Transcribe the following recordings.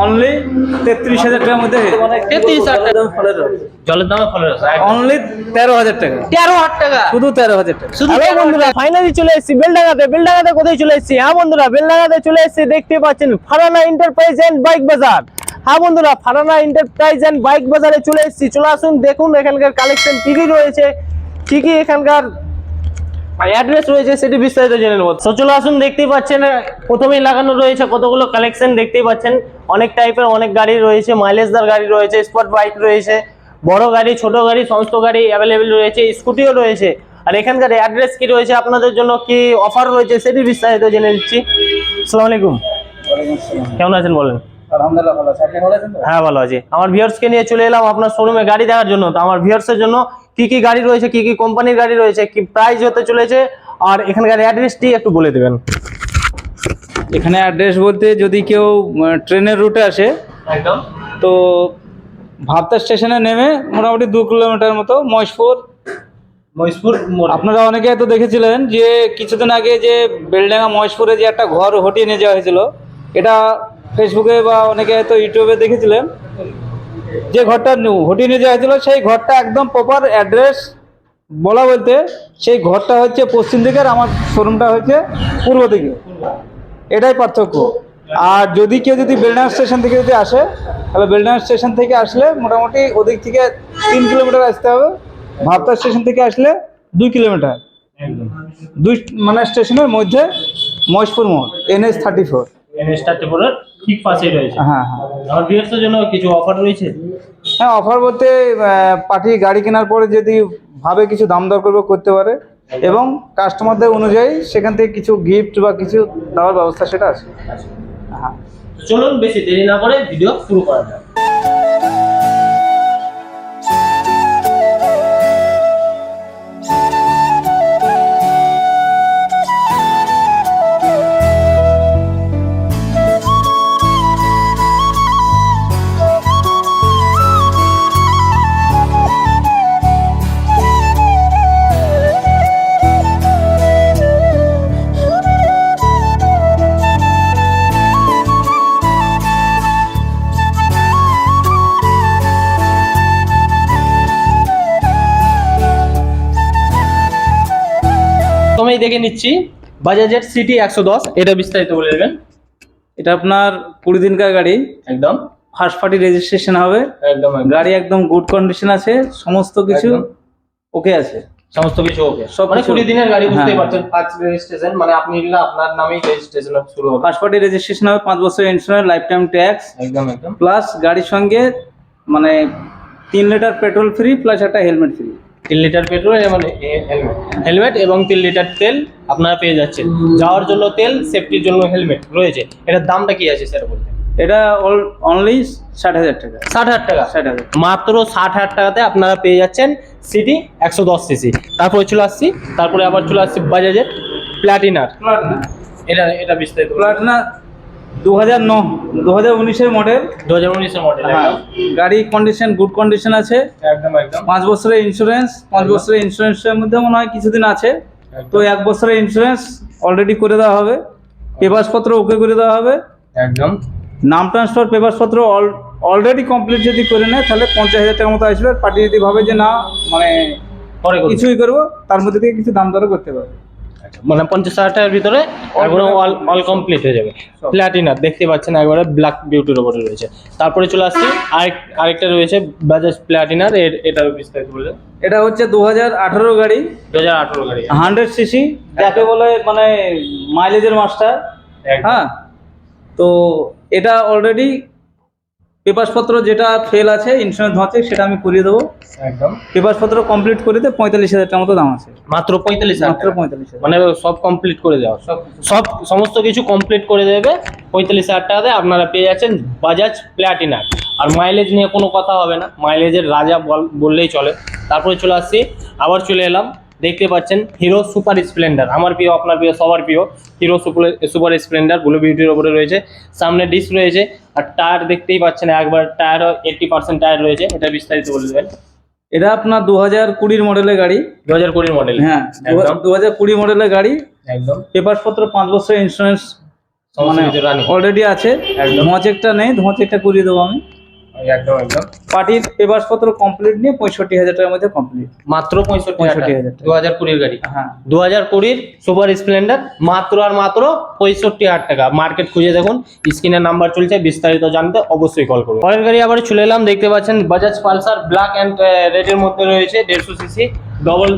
Only তেত্রিশ হাজার টাকার মধ্যে তেত্রিশ হাজার টাকা। জলের দামে ফলের রস অনলি তেরো হাজার টাকা। তেরো হাজার টাকা। শুধু তেরো হাজার টাকা। শুধু বন্ধুরা ফাইনালি চলে এসেছি বেলডাঙ্গাতে। বেলডাঙ্গাতে কোথায় চলে এসেছি? হ্যাঁ বন্ধুরা বেলডাঙ্গাতে চলে এসেছি। দেখতে পাচ্ছেন ফারানা এন্টারপ্রাইজ এন্ড বাইক বাজার হ্যাঁ বন্ধুরা ফারানা এন্টারপ্রাইজ এন্ড বাইক বাজারে চলে এসেছি। চলে আসুন দেখুন এখানকার কালেকশন কি কি রয়েছে। কি কি এখানকার অ্যাড্রেস রয়েছে সেটি বিস্তারিত জেনে নেব। তো চলে আসুন দেখতেই পাচ্ছেন প্রথমেই লাগানো রয়েছে কতগুলো কালেকশন দেখতেই পাচ্ছেন অনেক টাইপের অনেক গাড়ি রয়েছে মাইলেজদার গাড়ি রয়েছে স্পট বাইক রয়েছে বড় গাড়ি ছোট গাড়ি সমস্ত গাড়ি অ্যাভেলেবেল রয়েছে স্কুটিও রয়েছে। আর এখানকার অ্যাড্রেস কি রয়েছে আপনাদের জন্য কি অফার রয়েছে সেটি বিস্তারিত জেনে নিচ্ছি। আসসালামু আলাইকুম। কেমন আছেন বলেন? হ্যাঁ ভালো আছি। আমার ভিউয়ার্সকে নিয়ে চলে এলাম আপনার শোরুমে গাড়ি দেখার জন্য। তো আমার ভিউয়ার্সের জন্য কি কি গাড়ি রয়েছে কি কি কোম্পানির গাড়ি রয়েছে কি প্রাইস হতে চলেছে আর এখানকার অ্যাড্রেসটি একটু বলে দেবেন। এখানে অ্যাড্রেস বলতে যদি কেউ ট্রেনের রুটে আসে একদম। তো ভাবতা স্টেশনে নেমে মোটামুটি দু কিলোমিটার মতো মহেশপুর। মহেশপুর আপনারা অনেকে তো দেখেছিলেন যে কিছুদিন আগে যে বেলডাঙ্গা মহেশপুরে যে একটা ঘর হটিয়ে নিয়ে যাওয়া হয়েছিল এটা ফেসবুকে বা অনেকে হয়তো ইউটিউবে দেখেছিলেন। যে ঘরটা নিউ- নিয়ে যাওয়া হয়েছিল, সেই ঘরটা একদম প্রপার অ্যাড্রেস বলা বলতে সেই ঘরটা হচ্ছে পশ্চিম দিকের আমার শোরুমটা হচ্ছে পূর্ব দিকে। এটাই পার্থক্য। আর যদি কেউ যদি বেলডাঙ্গা স্টেশন থেকে যদি আসে, তাহলে বেলডাঙ্গা স্টেশন থেকে আসলে মোটামুটি ওদিক থেকে তিন কিলোমিটার আসতে হবে। ভাবতা স্টেশন থেকে আসলে দুই কিলোমিটার। দুই মানে স্টেশনের মধ্যে মহেশপুর মোড় এনএস থার্টি ফোর এনএসটা ত্রিপুরার ঠিক পাশেই রয়েছে। হ্যাঁ হ্যাঁ। আমার ভিউয়ার্সের জন্য কিছু অফার রয়েছে? হ্যাঁ অফার বলতে পার্টি গাড়ি কেনার পরে যদি ভাবে কিছু দাম দর করবে করতে পারে। এবং কাস্টমারদের অনুযায়ী সেখান থেকে কিছু গিফট বা কিছু দেওয়ার ব্যবস্থা সেটা আছে। হ্যাঁ চলুন বেশি দেরি না করে ভিডিও শুরু করা যাক। দেখে নিচ্ছি। বাজাজের সিটি একশো দশ এটা বিস্তারিত বলে দেবেন। এটা আপনার কুড়ি দিনকার গাড়ি। একদম। ফার্স্ট পার্টি রেজিস্ট্রেশন হবে। একদম। গাড়ি একদম গুড কন্ডিশন আছে। সমস্ত কিছু ওকে আছে। সমস্ত কিছু ওকে। সব মানে কুড়ি দিনের গাড়ি বুঝতেই হ্যাঁ। পারছেন ফার্স্ট রেজিস্ট্রেশন মানে আপনি নিলে আপনার নামেই রেজিস্ট্রেশন শুরু হবে। ফার্স্ট পার্টি রেজিস্ট্রেশন হবে পাঁচ বছর ইন্স্যুরেন্স লাইফ টাইম ট্যাক্স একদম একদম। প্লাস গাড়ির সঙ্গে মানে তিন লিটার পেট্রোল ফ্রি প্লাস একটা হেলমেট ফ্রি তিন লিটার পেট্রোল এবং হেলমেট। হেলমেট এবং তিন লিটার তেল আপনারা পেয়ে যাচ্ছেন। যাওয়ার জন্য তেল সেফটির জন্য হেলমেট রয়েছে। এটার দামটা কি আছে সেটা বলতে এটা অনলি ষাট হাজার টাকা। ষাট হাজার টাকা। ষাট হাজার মাত্র ষাট হাজার টাকাতে আপনারা পেয়ে যাচ্ছেন সিটি একশো দশ সিসি। তারপরে চলে আসছি তারপরে আবার চলে আসছি বাজাজের প্ল্যাটিনার এটা এটা বিস্তারিত প্লাটিনা দু হাজার ন দু হাজার উনিশের মডেল দু হাজার উনিশের মডেল হ্যাঁ। গাড়ি কন্ডিশন গুড কন্ডিশন আছে। একদম একদম। পাঁচ বছরের ইন্স্যুরেন্স পাঁচ বছরের ইন্স্যুরেন্সের মধ্যে মনে হয় কিছুদিন আছে। তো এক বছরের ইন্স্যুরেন্স অলরেডি করে দেওয়া হবে। পেপারসপত্র ওকে করে দেওয়া হবে। একদম। নাম ট্রান্সফার অলরেডি কমপ্লিট যদি করে নেয় তাহলে পঞ্চাশ হাজার টাকার মতো আসবে। পার্টি যদি ভাবে যে না মানে কিছুই করব তার মধ্যে থেকে কিছু দাম দরও করতে পারবে। মানে পঞ্চাশ হাজার টাকার ভিতরে একবারে অল অল কমপ্লিট হয়ে যাবে। সব। প্ল্যাটিনার দেখতে পাচ্ছেন একবারে ব্ল্যাক বিউটির ওপরে রয়েছে। তারপরে চলে আসছি আরেক আরেকটা রয়েছে বাজাজ প্ল্যাটিনার এর এটার বিস্তারিত বলে এটা হচ্ছে দু হাজার আঠারো গাড়ি। দু হাজার আঠারো গাড়ি। হান্ড্রেড সিসি যাকে বলে মানে মাইলেজের মাস্টার হ্যাঁ। তো এটা অলরেডি পেপারসপত্র যেটা ফেল আছে ইন্স্যুরেন্স হচ্ছে সেটা আমি করিয়ে দেবো। একদম। পেপারসপত্র কমপ্লিট করে দিয়ে পঁয়তাল্লিশ হাজার টাকার মতো দাম আছে। মাত্র পঁয়তাল্লিশ হাজার মাত্র পঁয়তাল্লিশ মানে সব কমপ্লিট করে দেওয়া। সব সব সমস্ত কিছু কমপ্লিট করে দেবে পঁয়তাল্লিশ হাজার টাকাতে আপনারা পেয়ে যাচ্ছেন বাজাজ প্ল্যাটিনার আর মাইলেজ নিয়ে কোনো কথা হবে না। মাইলেজের রাজা বল- বললেই চলে। তারপরে চলে আসছি আবার চলে এলাম দেখতে পাচ্ছেন হিরো সুপার স্প্লেন্ডার। আমার প্রিয় আপনার প্রিয় সবার প্রিয় Hero super super Splendor blue বিউটির ওপরে রয়েছে। সামনে ডিস্ক রয়েছে আর টায়ার দেখতেই পাচ্ছেন একবার টায়ারও এইটটি পার্সেন্ট টায়ার রয়েছে। এটা বিস্তারিত বলে দেবেন। এটা আপনার দু হাজার কুড়ির মডেলের গাড়ি। দু হাজার কুড়ির মডেল। হ্যাঁ একদম। দু হাজার কুড়ি মডেলের গাড়ি। একদম। পেপারসপত্র পাঁচ বছরের ইন্স্যুরেন্স মানে অলরেডি আছে। একদম। ধোঁয়া চেকটা নেই ধোঁয়া চেকটা করিয়ে দেবো আমি। একদম একদম। পার্টির পেপারস পত্র কমপ্লিট নিয়ে পঁয়ষট্টি হাজার টাকার মধ্যে কমপ্লিট মাত্র পঁয়ষট্টি পঁয়ষট্টি হাজার হাজার দু হাজার কুড়ির গাড়ি। হ্যাঁ। দু হাজার কুড়ির সুপার স্প্লেন্ডার মাত্র আর মাত্র পঁয়ষট্টি হাজার টাকা। মার্কেট খুঁজে দেখুন স্ক্রিনের নাম্বার চলছে বিস্তারিত জানতে অবশ্যই কল করুন। পরের গাড়ি আবার চলে এলাম দেখতে পাচ্ছেন বাজাজ পালসার ব্ল্যাক অ্যান্ড রেডের মধ্যে রয়েছে দেড়শো সিসি ডবল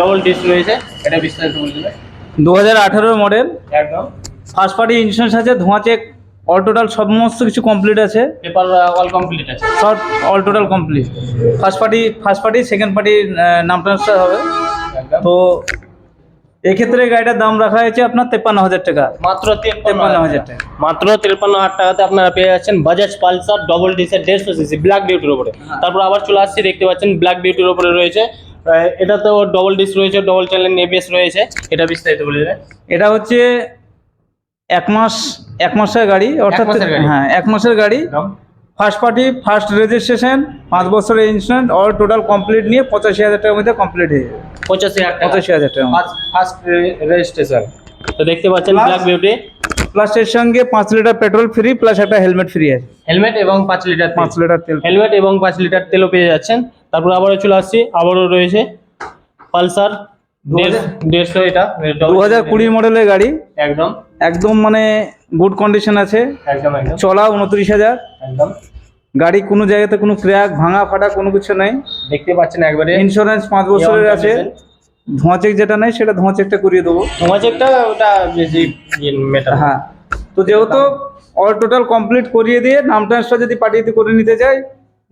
ডবল ডিস্ক রয়েছে। এটা বিস্তারিত বলে দু হাজার আঠারোর মডেল একদম। ফার্স্ট পার্টি ইন্স্যুরেন্স আছে ধোঁয়া চেক অল টোটাল সমস্ত কিছু কমপ্লিট আছে। পেপার অল কমপ্লিট আছে। সব all total complete first party first party second party নাম ট্রান্সফার হবে। তো এক্ষেত্রে গাড়িটার দাম রাখা হয়েছে আপনার তেপ্পান্ন হাজার টাকা। মাত্র তিপ্পান্ন হাজার টাকা। টাকা। মাত্র তিপ্পান্ন হাজার টাকাতে আপনারা পেয়ে যাচ্ছেন বাজাজ পালসার ডবল ডিসের দেড়শো সিসি ব্ল্যাক বিউটির উপরে। তারপর আবার চলে আসছি দেখতে পাচ্ছেন ব্ল্যাক বিউটির উপরে রয়েছে। এটা তো ডবল ডিস রয়েছে ডবল চ্যানেল এবিএস রয়েছে। এটা বিস্তারিত বলে দেবে এটা হচ্ছে এক মাস এক মাসের গাড়ি অর্থাৎ হ্যাঁ এক মাসের গাড়ি। ফার্স্ট পার্টি ফার্স্ট রেজিস্ট্রেশন পাঁচ বছরের ইন্স্যুরেন্স অল টোটাল কমপ্লিট নিয়ে পঁচাশি হাজার টাকার মধ্যে কমপ্লিট হয়ে যাবে। পঁচাশি পঁচাশি হাজার টাকা ফার্স্ট রেজিস্ট্রেশন তো দেখতে পাচ্ছেন ব্ল্যাক বিউটি প্লাস এর সঙ্গে পাঁচ লিটার পেট্রোল ফ্রি প্লাস একটা হেলমেট ফ্রি আছে। হেলমেট এবং পাঁচ লিটার পাঁচ লিটার তেল। হেলমেট এবং পাঁচ লিটার তেলও পেয়ে যাচ্ছেন। তারপর আবারও চলে আসছি আবারও রয়েছে পালসার দেড়শো এটা। দু হাজার কুড়ি মডেলের গাড়ি। একদম। একদম মানে গুড কন্ডিশন আছে। একদম একদম। চলা উনত্রিশ হাজার। একদম। গাড়ি কোনো জায়গাতে কোনো ক্র্যাক ভাঙা ফাটা কোনো কিছু নেই। দেখতে পাচ্ছেন একবারে। ইন্স্যুরেন্স পাঁচ বছরের আছে। ধোঁয়া চেক যেটা নেই সেটা ধোঁয়া চেকটা করিয়ে দেবো। তোমার চেকটা ওটা বেশি হ্যাঁ। তো যেহেতু অল টোটাল কমপ্লিট করিয়ে দিয়ে নাম ট্রান্সফার যদি পাঠিয়ে করে নিতে চাই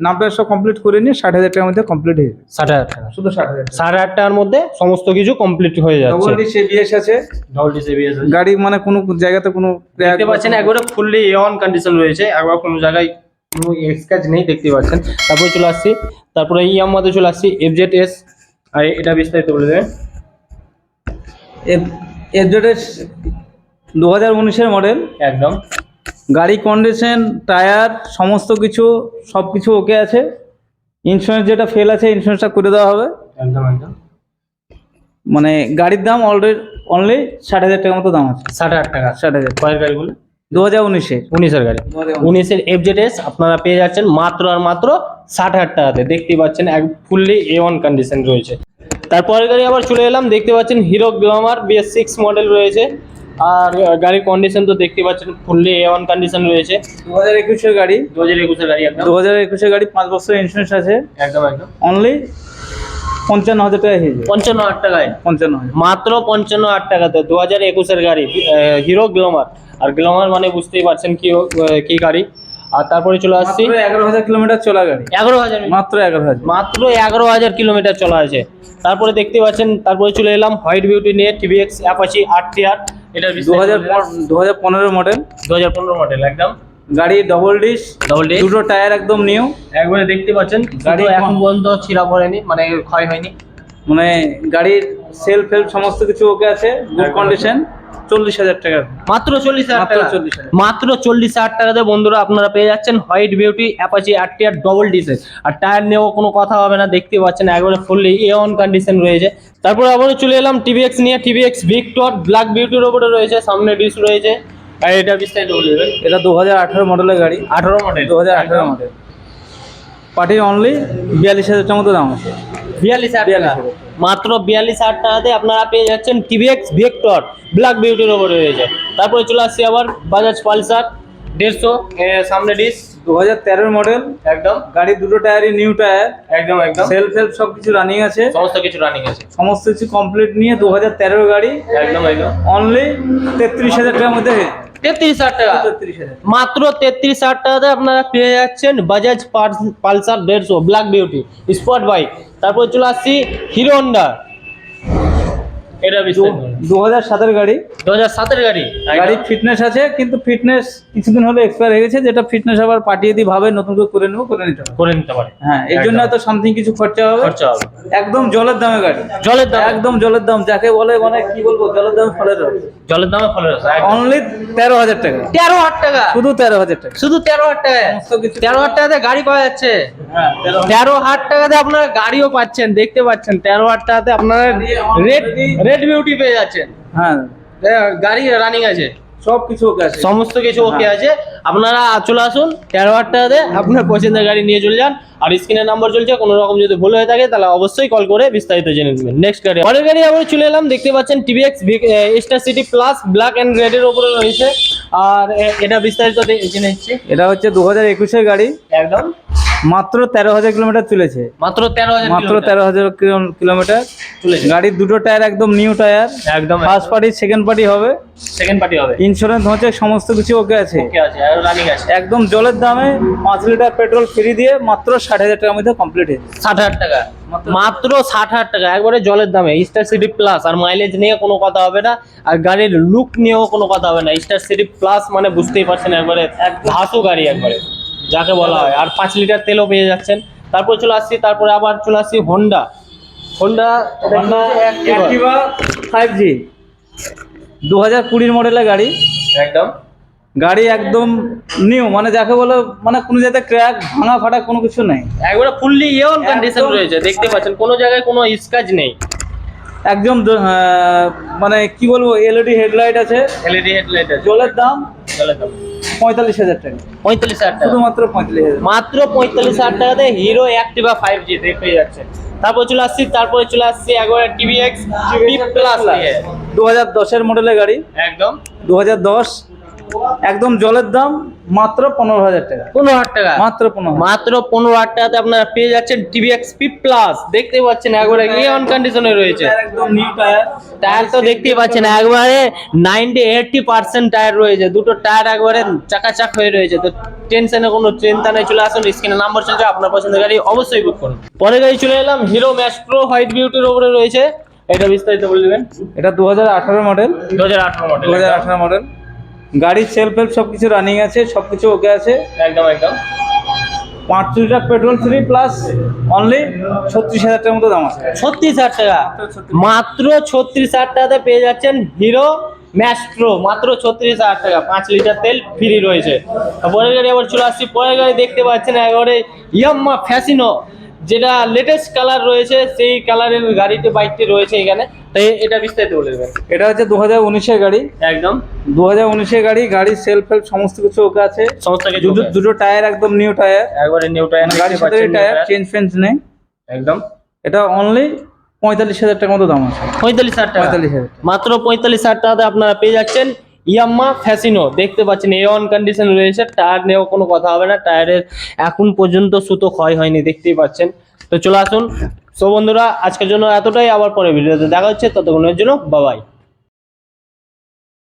নাম কমপ্লিট করে নিয়ে ষাট হাজার টাকার মধ্যে কমপ্লিট হয়ে যাবে। ষাট হাজার টাকা। শুধু ষাট হাজার আট টাকার মধ্যে সমস্ত কিছু কমপ্লিট হয়ে যাচ্ছে। ডবল ডিস এবিএস আছে। ডবল গাড়ি মানে কোনো জায়গাতে কোনো crack দেখতে পাচ্ছেন একবারে ফুললি অন কন্ডিশন রয়েছে। একবার কোনো জায়গায় কোনো স্ক্র্যাচ নেই দেখতে পাচ্ছেন। তারপরে চলে আসছি। তারপরে আমাদের চলে আসছি এফজেড এস আর এটা বিস্তারিত বলে দেবেন। এফজেডের দু হাজার উনিশের মডেল একদম। গাড়ি কন্ডিশন টায়ার সমস্ত কিছু সব কিছু ওকে আছে। ইন্স্যুরেন্স যেটা ফেল আছে ইন্স্যুরেন্সটা করে দেওয়া হবে। একদম একদম। মানে গাড়ির দাম অলরেডি অনলি ষাট হাজার টাকার মতো দাম আছে। ষাট হাজার টাকা। ষাট হাজার। কয়ের গাড়িগুলো দু হাজার উনিশে। উনিশের গাড়ি। উনিশের এফজেড এস আপনারা পেয়ে যাচ্ছেন মাত্র আর মাত্র ষাট হাজার টাকাতে। দেখতে পাচ্ছেন এক ফুললি এ ওয়ান কন্ডিশন রয়েছে। তারপরের গাড়ি আবার চলে এলাম। দেখতে পাচ্ছেন Hero Glamour BS six model রয়েছে। আর গাড়ির কন্ডিশন তো দেখতে পাচ্ছেন ফুললি এ ওয়ান কন্ডিশন রয়েছে। দু হাজার একুশের গাড়ি। দু হাজার একুশের গাড়ি একদম। দু হাজার একুশের গাড়ি পাঁচ বছর ইন্স্যুরেন্স আছে। একদম একদম। অনলি পঞ্চান্ন হাজার টাকা হয়ে পঞ্চান্ন হাজার টাকায়? পঞ্চান্ন মাত্র পঞ্চান্ন হাজার টাকাতে দু হাজার একুশের গাড়ি হিরো গ্লোমার। আর গ্লোমার মানে বুঝতেই পারছেন কি কি গাড়ি। আর তারপরে চলে আসছি। এগারো হাজার কিলোমিটার চলা গাড়ি। এগারো হাজার মাত্র এগারো হাজার। মাত্র এগারো হাজার কিলোমিটার চলা আছে তারপরে দেখতে পাচ্ছেন তারপরে চলে এলাম হোয়াইট বিউটি নিয়ে টিভিএক্স অ্যাপাচি আট আর এটা দু হাজার দু হাজার পনেরো মডেল দু হাজার পনেরো মডেল একদম। গাড়ি ডবল ডিস ডবল ডে দুটো টায়ার একদম নিউ একবারে দেখতে পাচ্ছেন গাড়ি গাড়ি এখন পর্যন্ত ছিঁড়া পড়েনি মানে ক্ষয় হয়নি। মানে গাড়ির সেল ফেল সমস্ত কিছু ওকে আছে গুড কন্ডিশন চল্লিশ হাজার টাকা। মাত্র চল্লিশ হাজার টাকা। 40,000 মাত্র চল্লিশ হাজার টাকাতে বন্ধুরা আপনারা পেয়ে যাচ্ছেন হোয়াইট বিউটি অ্যাপাচি আর টিয়ার ডবল ডিসে আর টায়ার নিয়েও কোনো কথা হবে না দেখতে পাচ্ছেন একবারে ফুললি এ অন কন্ডিশন রয়েছে। তারপর আবারও চলে এলাম টিভিএক্স নিয়ে। টিভিএক্স ভিক্টর ব্ল্যাক বিউটির ওপরে রয়েছে সামনে ডিস রয়েছে। আর এটা বিস্তারিত বলে দেবেন। এটা দু হাজার আঠারো মডেলের গাড়ি। আঠারো মডেল দু হাজার আঠারো মডেল পার্টির অনলি বিয়াল্লিশ হাজার টাকার মতো দাম আছে। বিয়াল্লিশ হাজার মাত্র বিয়াল্লিশ হাজার টাকাতে আপনারা পেয়ে যাচ্ছেন টিভিএক্স ভিক্টর ব্ল্যাক বিউটির ওপরে রয়েছে তারপরে চলে আসছি আবার বাজাজ পালসার দেড়শো সামনে ডিস দু হাজার তেরোর মডেল একদম। গাড়ি দুটো টায়ারই নিউ টায়ার একদম একদম। সেলফ হেল্প সব কিছু রানিং আছে। সমস্ত কিছু রানিং আছে। সমস্ত কিছু কমপ্লিট নিয়ে দু হাজার তেরোর গাড়ি। একদম একদম। অনলি তেত্রিশ হাজার টাকার মধ্যে। তেত্রিশ হাজার টাকা। মাত্র তেত্রিশ হাজার টাকাতে আপনারা পেয়ে যাচ্ছেন বাজাজ পালসার দেড়শো ব্ল্যাক বিউটি স্পট বাইক তারপর চলে আসছি হিরো হন্ডা এটা দু হাজার সাতের গাড়ি। দু হাজার সাতের গাড়ি? গাড়ি ফিটনেস আছে কিন্তু ফিটনেস কিছুদিন হলে এক্সপায়ার হয়ে গেছে যেটা ফিটনেস আবার পাঠিয়ে দিই ভাবে নতুন করে করে নেব করে নিতে করে নিতে পারে। হ্যাঁ এর জন্য এত সামথিং কিছু খরচা হবে। খরচা হবে। একদম জলের দামে গাড়ি। জলের দাম। একদম জলের দাম যাকে বলে মানে কি বলব জলের দাম ফলের রস। জলের দামে ফলের রস অনলি তেরো হাজার টাকা। তেরো হাজার টাকা? শুধু তেরো হাজার টাকা। শুধু তেরো হাজার টাকা? তেরো হাজার টাকাতে গাড়ি পাওয়া যাচ্ছে? হ্যাঁ তেরো হাজার টাকাতে আপনারা গাড়িও পাচ্ছেন দেখতে পাচ্ছেন তেরো হাজার টাকাতে আপনারা রেড রেড বিউটি পেয়ে যাচ্ছেন। হ্যাঁ। এ, গাড়ি রানিং আছে। সব কিছু ওকে আছে। সমস্ত কিছু ওকে আছে। আপনারা চলে আসুন তেরো হাজার টাকাতে আপনার পছন্দের গাড়ি নিয়ে চলে যান। আর স্ক্রিনের নাম্বার চলছে কোনো রকম যদি ভুল হয়ে থাকে তাহলে অবশ্যই কল করে বিস্তারিত জেনে নেবেন। নেক্সট গাড়ি পরের গাড়ি আবার চলে এলাম দেখতে পাচ্ছেন TVS Star City Plus black and রেডের উপরে রয়েছে। আর এটা বিস্তারিত জেনে নিচ্ছি। এটা হচ্ছে দু হাজার একুশের গাড়ি। একদম। মাত্র তেরো হাজার কিলোমিটার চলেছে মাত্র তেরো হাজার মাত্র তেরো হাজার কিলো- কিলোমিটার চলেছে গাড়ির দুটো টায়ার একদম নিউ টায়ার একদম ফার্স্ট পার্টি সেকেন্ড পার্টি হবে। সেকেন্ড পার্টি হবে। ইন্স্যুরেন্স হচ্ছে সমস্ত কিছু ওকে আছে। একদম জলের দামে পাঁচ লিটার পেট্রোল ফ্রি দিয়ে মাত্র ষাট হাজার টাকার মধ্যে কমপ্লিট ষাট হাজার টাকা। মাত্র- ষাট হাজার টাকা। একবারে জলের দামে। স্টার সিটি প্লাস আর মাইলেজ নিয়ে কোনো কথা হবে না। আর গাড়ির লুক নিয়েও কোনো কথা হবে না। স্টার সিটি প্লাস মানে বুঝতেই পারছেন একবারে। ঘাসু গাড়ি একবারে। যাকে বলা হয়। আর পাঁচ লিটার তেলও পেয়ে যাচ্ছেন। তারপর চলে আসছি তারপরে আবার চলে আসছি হোন্ডা হোন্ডা ফাইভ জি দু হাজার কুড়ির মডেলের গাড়ি। একদম। গাড়ি একদম নিউ মানে যাকে বলো মানে কোনো জায়গায় ক্র্যাক ভাঙা ফাটা কোনো কিছু নেই। একবারে ফুললি ইয়ন কন্ডিশন রয়েছে দেখতে পাচ্ছেন কোনো জায়গায় কোনো স্কাচ নেই। একদম মানে কি বলব এলইডি হেডলাইট আছে। এলইডি হেডলাইট আছে। জলের দাম পঁয়তাল্লিশ হাজার টাকা। পঁয়তাল্লিশ হাজার টাকা। শুধুমাত্র পঁয়তাল্লিশ হাজার। মাত্র পঁয়তাল্লিশ হাজার টাকাতে হিরো অ্যাক্টিভা ফাইভ জি পেয়ে যাচ্ছে। তারপর চলে আসছি তারপরে চলে আসছি একবার টিভিএক্স প্লাস নিয়ে। দু হাজার দশের মডেলের গাড়ি। একদম। দু হাজার দশ। একদম জলের দাম মাত্র পনেরো হাজার টাকা। পনেরো হাজার টাকা? মাত্র পনেরো মাত্র পনেরো হাজার টাকাতে আপনারা পেয়ে যাচ্ছেন টিভিএক্স পি প্লাস দেখতে পাচ্ছেন একবারে অন কন্ডিশনে রয়েছে। একদম নিউ টায়ার টায়ার তো দেখতেই পাচ্ছেন একবারে নাইনটি এইটটি পার্সেন্ট টায়ার রয়েছে। দুটো টায়ার একবারে চাকাচাক হয়ে রয়েছে। তো টেনশনে কোনো চিন্তা নেই চলে আসুন স্ক্রিনে নাম্বার চলছে আপনার পছন্দের গাড়ি অবশ্যই বুক করুন। পরে গাড়ি চলে এলাম হিরো ম্যাস্ট্রো হোয়াইট বিউটির ওপরে রয়েছে। এটা বিস্তারিত বলে দেবেন। এটা দু হাজার আঠারো মডেল দু হাজার আঠারো মডেল দু হাজার আঠারো মডেল গাড়ির সেলফ হেল্প সব কিছু রানিং আছে সব কিছু ওকে আছে। একদম একদম। পাঁচ litre petrol free plus only ছত্রিশ হাজার টাকার মতো দাম আছে। ছত্রিশ হাজার টাকা? মাত্র ছত্রিশ হাজার টাকাতে পেয়ে যাচ্ছেন হিরো ম্যাস্ট্রো মাত্র ছত্রিশ হাজার টাকা। পাঁচ লিটার তেল ফ্রি রয়েছে। পরের গাড়ি আবার চলে আসছি। পরের গাড়ি দেখতে পাচ্ছেন একবারে ইয়াম্মা ফ্যাসিনো যেটা লেটেস্ট কালার রয়েছে সেই কালারের গাড়িতে বাইকটি রয়েছে এখানে। তাই এটা বিস্তারিত বলে দেবেন। এটা হচ্ছে দু হাজার উনিশের গাড়ি। একদম। দু হাজার উনিশের গাড়ি গাড়ির সেলফ হেল্প সমস্ত কিছু ওকে আছে। সমস্ত কিছু দুটো টায়ার একদম নিউ টায়ার একবারে নিউ টায়ার গাড়ির সাথে টায়ার চেঞ্জ ফেঞ্জ নেই। একদম। এটা অনলি পঁয়তাল্লিশ হাজার টাকার মতো দাম আছে। পঁয়তাল্লিশ হাজার টাকা। পঁয়তাল্লিশ হাজার মাত্র পঁয়তাল্লিশ হাজার টাকাতে আপনারা পেয়ে যাচ্ছেন। ইয়াম্মা ফ্যাসিনো, দেখতে পাচ্ছেন এ অন কন্ডিশন রয়েছে, টায়ার নিয়েও কোনো কথা হবে না, টায়ারের এখন পর্যন্ত সুতো ক্ষয় হয়নি, দেখতেই পাচ্ছেন। তো চলে আসুন। সো বন্ধুরা, আজকের জন্য এতটাই, আবার পরে ভিডিওতে দেখা হচ্ছে, ততক্ষণের জন্য বাবাই